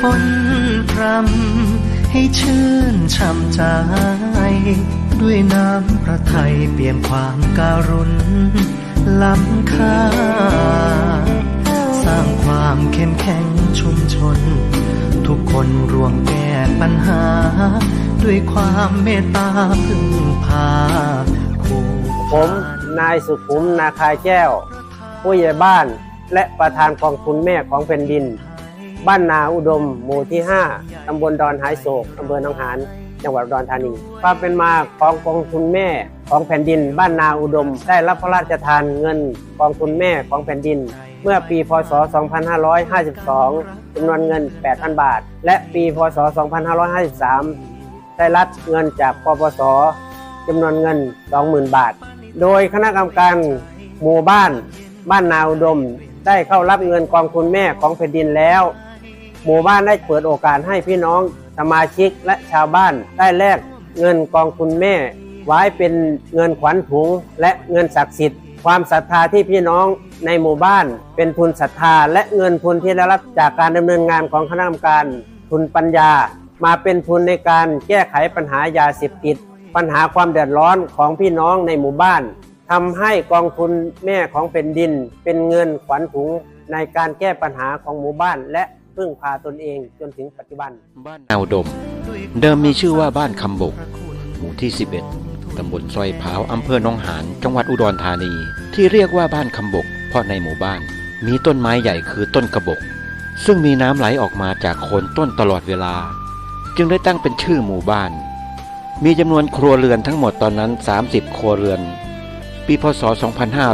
ฝนพรำให้ชื่นช่ำใจ ด้วยน้ำพระทัยเปลี่ยนความการุณล้ำค่า สร้างความเข้มแข็งชุมชน ทุกคนร่วมแก้ปัญหา ด้วยความเมตตาพึ่งพาผู้ผมนายสุขุมนาคายแก้ว ผู้ใหญ่บ้านและประธานกองทุนแม่ของแผ่นดิน บ้านนาอุดม หมู่ที่ 5 ตำบลดอนหายโศกอำเภอหนองหาน จังหวัดดอุดรธานีความเป็นมาของกองทุนแม่ของแผ่นดิน บ้านนาอุดม ได้รับพระราชทานเงินกองทุนแม่ของแผ่นดิน เมื่อปี พศ 2552จำนวนเงิน 8,000 บาท และปี พศ 2553 ได้รับเงินจากปปสจำนวนเงิน 20,000 บาท โดยคณะกรรมการหมู่บ้าน บ้านนาอุดม ได้เข้ารับเงินกองทุนแม่ของแผ่นดินแล้ว หมู่บ้านได้เปิดโอกาสให้พี่น้องสมาชิกและชาวบ้านได้แลกเงินกองทุนแม่ ไว้เป็นเงินขวัญถุงและเงินศักดิ์สิทธิ์ ความศรัทธาที่พี่น้องในหมู่บ้าน เป็นทุนศรัทธา และเงินทุนที่ได้รับจากการดำเนินงานของคณะกรรมการทุนปัญญา มาเป็นทุนในการแก้ไขปัญหายาเสพติด ปัญหาความเดือดร้อนของพี่น้องในหมู่บ้านทำให้กองทุนแม่ของแผ่นดิน เป็นเงินขวัญถุงในการแก้ปัญหาของหมู่บ้านและ พึ่งพาตนเองจนถึงปัจจุบัน บ้านนาวดม เดิมมีชื่อว่าบ้านคำบก หมู่ที่ 11 ตำบลซอยพร้าวอำเภอหนองหานจังหวัดอุดรธานี ที่เรียกว่าบ้านคำบก เพราะในหมู่บ้าน มีต้นไม้ใหญ่คือต้นกระบก ซึ่งมีน้ำไหลออกมาจากโคนต้นตลอดเวลา จึงได้ตั้งเป็นชื่อหมู่บ้าน มีจำนวนครัวเรือนทั้งหมดตอนนั้น 30 ครัวเรือน ปีพศ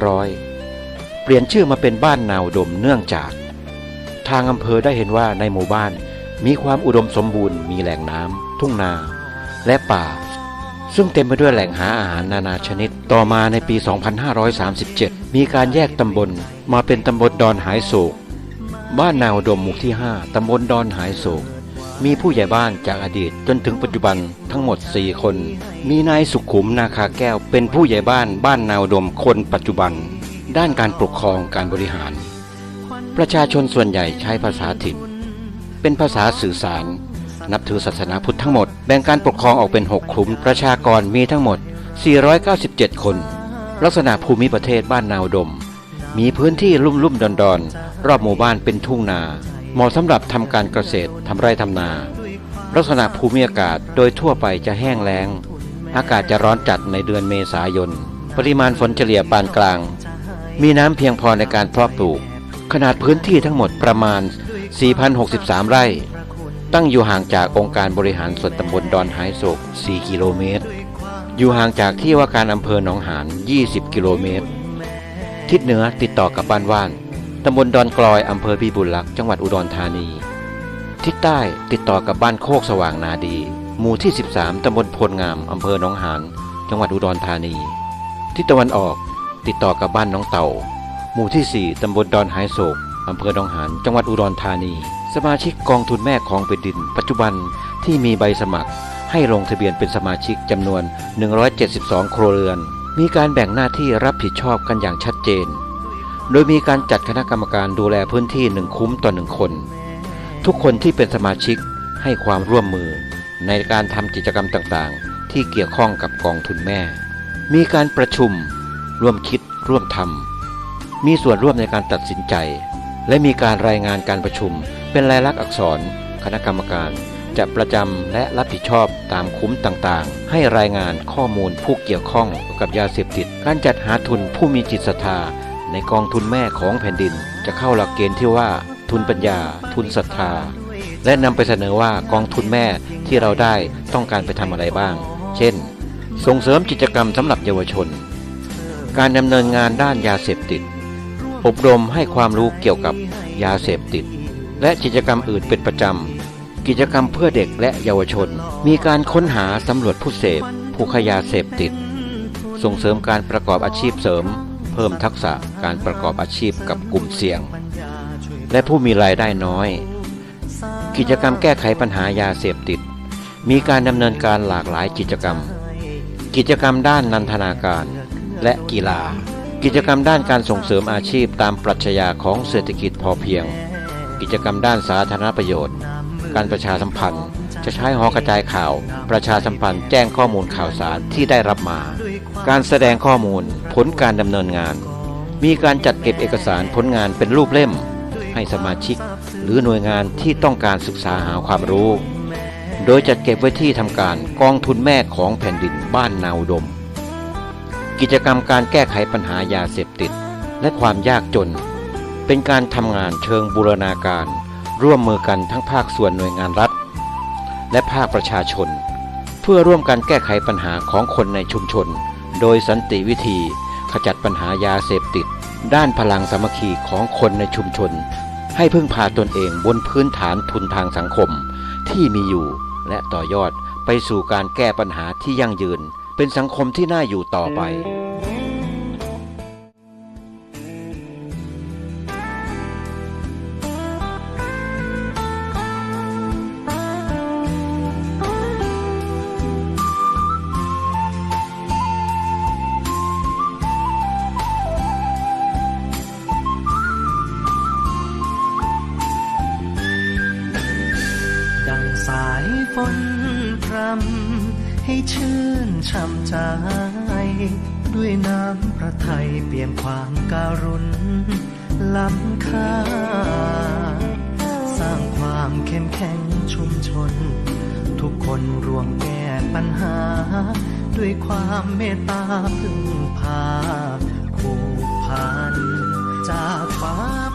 2500 เปลี่ยนชื่อมาเป็นบ้านนาวดมเนื่องจาก ทางอำเภอได้เห็นว่าในหมู่บ้านมีความอุดมสมบูรณ์มีแหล่งน้ำทุ่งนา และป่า ซึ่งเต็มไปด้วยแหล่งหาอาหารนานาชนิด ต่อมาในปี 2537 มีการแยกตำบลมาเป็นตำบลดอนหายโศก บ้านนาวดมหมู่ที่ 5 ตำบลดอนหายโศก มีผู้ใหญ่บ้านจากอดีตจนถึงปัจจุบันทั้งหมด 4 คน มีนายสุขุมนาคาแก้ว เป็นผู้ใหญ่บ้านบ้านนาวดมคนปัจจุบัน ด้านการปกครองการบริหาร ประชาชนส่วนใหญ่ใช้ภาษาถิ่น เป็นภาษาสื่อสาร นับถือศาสนาพุทธทั้งหมด แบ่งการปกครองออกเป็น6กลุ่มประชากรมีทั้งหมด 497 คน ลักษณะภูมิประเทศบ้านนาวดม มีพื้นที่ลุ่มลุ่มดอนดอนๆรอบหมู่บ้านเป็นทุ่งนา เหมาะสำหรับทำการเกษตรทำไร่ทำนา ลักษณะภูมิอากาศโดยทั่วไปจะแห้งแล้ง อากาศจะร้อนจัดในเดือนเมษายน ปริมาณฝนเฉลี่ยปานกลาง มีน้ำเพียงพอในการเพาะปลูก ขนาดพื้นที่ทั้งหมดประมาณ 4,063 ไร่ ตั้งอยู่ห่างจากองค์การบริหารส่วนตำบลดอนหายโศก 4 กิโลเมตร อยู่ห่างจากที่ว่าการอำเภอหนองหาน 20 กิโลเมตร ทิศเหนือติดต่อกับบ้านว่าน ตำบลดอนกลอยอำเภอพิบูลลักษ์จังหวัดอุดรธานี ทิศใต้ติดต่อกับบ้านโคกสว่างนาดี หมู่ที่ 13 ตำบลโพลงามอำเภอหนองหาน จังหวัดอุดรธานี ทิศตะวันออกติดต่อกับบ้านน้องเต่า หมู่ที่ 4 ตำบลดอนหายโศก อำเภอหนองหาน จังหวัดอุดรธานี สมาชิกกองทุนแม่ของแผ่นดิน ปัจจุบันที่มีใบสมัคร ให้ลงทะเบียนเป็นสมาชิกจำนวน 172 ครัวเรือน มีการแบ่งหน้าที่รับผิดชอบกันอย่างชัดเจน โดยมีการจัดคณะกรรมการดูแลพื้นที่หนึ่งคุ้มต่อหนึ่งคน ทุกคนที่เป็นสมาชิกให้ความร่วมมือ ในการทำกิจกรรมต่างๆ ที่เกี่ยวข้องกับกองทุนแม่ มีการประชุม ร่วมคิดร่วมทำ มีส่วนร่วมในการตัดสินใจ และมีการรายงานการประชุม เป็นลายลักษณ์อักษร คณะกรรมการ จะประจำและรับผิดชอบตามคุ้มต่างๆ ให้รายงานข้อมูลผู้เกี่ยวข้องกับยาเสพติด การจัดหาทุนผู้มีจิตศรัทธา ในกองทุนแม่ของแผ่นดิน จะเข้าหลักเกณฑ์ที่ว่า ทุนปัญญา ทุนศรัทธา และนำไปเสนอว่ากองทุนแม่ที่เราได้ต้องการไปทำอะไรบ้าง เช่น ส่งเสริมกิจกรรมสำหรับเยาวชน การดำเนินงานด้านยาเสพติด อบรมให้ความรู้เกี่ยวกับยาเสพติด และกิจกรรมอื่นเป็นประจำ กิจกรรมเพื่อเด็กและเยาวชน มีการค้นหาสำรวจผู้เสพ ผู้ขายยาเสพติด ส่งเสริมการประกอบอาชีพเสริม เพิ่มทักษะการประกอบอาชีพกับกลุ่มเสี่ยง และผู้มีรายได้น้อย กิจกรรมแก้ไขปัญหายาเสพติด มีการดำเนินการหลากหลายกิจกรรม กิจกรรมด้านนันทนาการและกีฬา กิจกรรมด้านการส่งเสริมอาชีพตามปรัชญาของเศรษฐกิจพอเพียง กิจกรรมด้านสาธารณประโยชน์ การประชาสัมพันธ์ จะใช้หอกระจายข่าว ประชาสัมพันธ์แจ้งข้อมูลข่าวสารที่ได้รับมา การแสดงข้อมูลผลการดำเนินงาน มีการจัดเก็บเอกสารผลงานเป็นรูปเล่ม ให้สมาชิก หรือหน่วยงานที่ต้องการศึกษาหาความรู้ โดยจัดเก็บไว้ที่ทำการกองทุนแม่ของแผ่นดินบ้านนาอุดม กิจกรรมการแก้ไขปัญหายาเสพติด และความยากจน เป็นการทำงานเชิงบูรณาการ ร่วมมือกันทั้งภาคส่วนหน่วยงานรัฐ และภาคประชาชน เพื่อร่วมกันแก้ไขปัญหาของคนในชุมชน โดยสันติวิธี ขจัดปัญหายาเสพติด ด้านพลังสามัคคีของคนในชุมชน ให้พึ่งพาตนเองบนพื้นฐานทุนทางสังคมที่มีอยู่ และต่อยอดไปสู่การแก้ปัญหาที่ยั่งยืน เป็นสังคมที่น่าอยู่ต่อไปดังสายฝนพรำ ให้ชื่นช่ำใจ ด้วยน้ำพระทัยเปลี่ยนความการุณล้ำค่า สร้างความเข้มแข็งชุมชน ทุกคนร่วมแก้ปัญหา ด้วยความเมตตาพึ่งพาผูกพันจากฟ้า